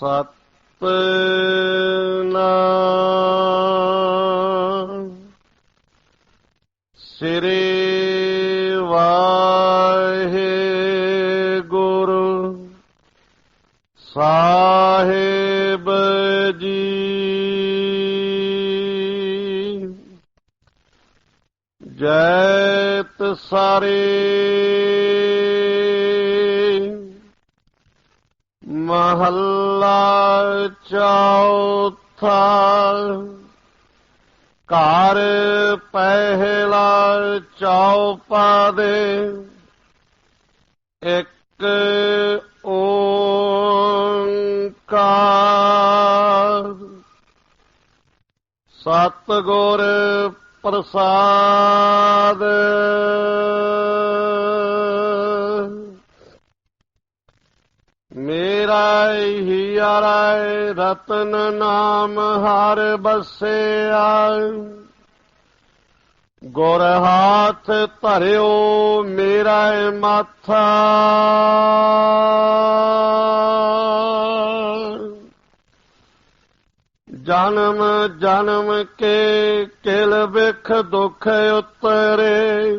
ਸਤਨਾਮ ਸ੍ਰੀ ਵਾਹਿਗੁਰੂ ਸਾਹਿਬ ਜੀ। ਜੈਤ ਸਾਰੇ ਮਹੱਲਾ ਚੌਥਾ। ਘਰ ਪਹਿਲਾ ਚੌਪਾ ਦੇ। ਇੱਕ ਓੰਕਾਰ। ਸਤਿਗੁਰ ਪ੍ਰਸਾਦ। ਮੇਰਾ ਹੀਰਾ ਰਤਨ ਨਾਮ ਹਰ ਬਸਿਆ ਗੁਰ ਹਾਥ ਧਰਿਓ ਮੇਰਾ ਮਾਥਾ। ਜਨਮ ਜਨਮ ਕੇ ਕਿਲ ਵਿਖ ਦੁਖ ਉਤਰੇ।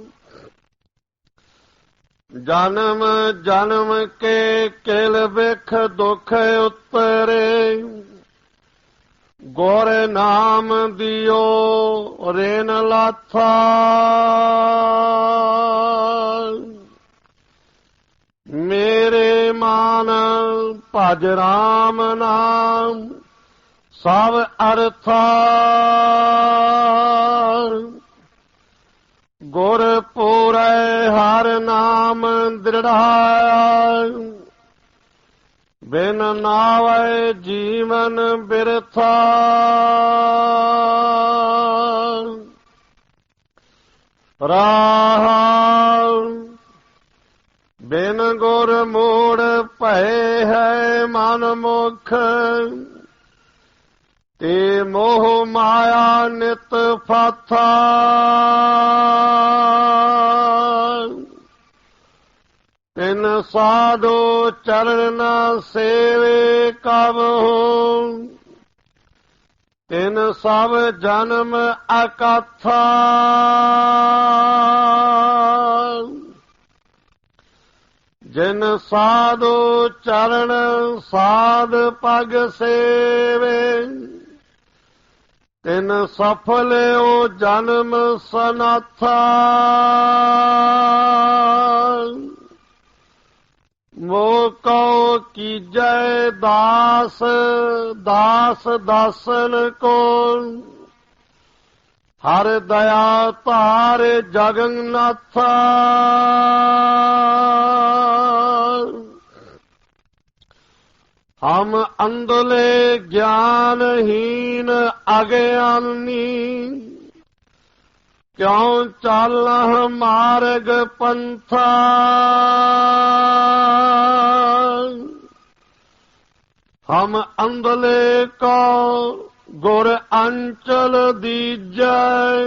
ਜਨਮ ਜਨਮ ਕੇ ਕਿਲ ਵਿਖ ਦੁਖ ਉਤਰੇ। ਗੋਰੇ ਨਾਮ ਦਿਓ ਰੇਨ ਲਾਥਾ। ਮੇਰੇ ਮਾਨ ਭਜ ਰਾਮ ਨਾਮ, ਸਭ ਅਰਥਾ। ਗੁਰ ਪੂਰੈ ਹਰ ਨਾਮ ਦ੍ਰਿੜਾਇਆ ਬਿਨ ਨਾਵੈ ਜੀਵਨ ਬਿਰਥਾ। ਰਾਹ। ਬਿਨ ਗੁਰ ਮੋੜ ਭੈ ਹੈ ਮਨ ਮੁਖ। ਤੇ ਮੋਹ ਮਾਇਆ ਨਿਤ ਫਾਥਾ ਤਿਨ ਸਾਧੋ ਚਰਨ ਸੇਵੇ ਕਬ ਹੋ। ਤਿਨ ਸਭ ਜਨਮ ਅਕਥਾ। ਜਿਨ ਸਾਧੋ ਚਰਨ ਸਾਧ ਪਗ ਸੇਵੇ। ਤਿਨ ਸਫਲਿਓ ਜਨਮ ਸਨਾਥਾ। ਮੋਕੋ ਕੀਜੈ ਦਾਸ ਦਾਸ ਦਾਸਨ ਕੋ ਹਰ ਦਇਆ ਧਾਰ ਜਗਨਨਾਥਾ। ਹਮ ਅੰਦਲੇ ਗਿਆਨਹੀਨ ਅਗਿਆਨੀ। ਕਿਉ ਚਾਲਹ ਮਾਰਗ ਪੰਥਾ? ਹਮ ਅੰਦਲੇ ਕੋ ਗੁਰ ਅੰਚਲ ਦੀਜੈ।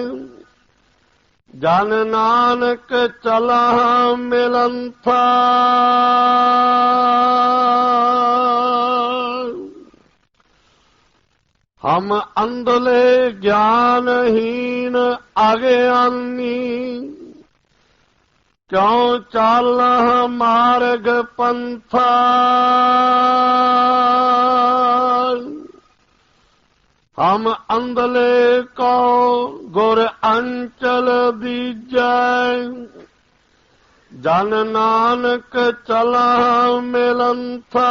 ਜਨ ਨਾਨਕ ਚਲਾ ਮਿਲੰਥਾ। ਹਮ ਅੰਦਲੇ ਗਿਆਨਹੀਨ ਅਗਿਆਨੀ ਕਿਉ ਚਾਲ ਮਾਰਗ ਪੰਥਾ? ਹਮ ਅੰਦਲੇ ਕੋ ਗੁਰ ਅੰਚਲ ਦੀਜੈ ਜਨ ਨਾਨਕ ਚਲਾ ਮਿਲੰਥਾ।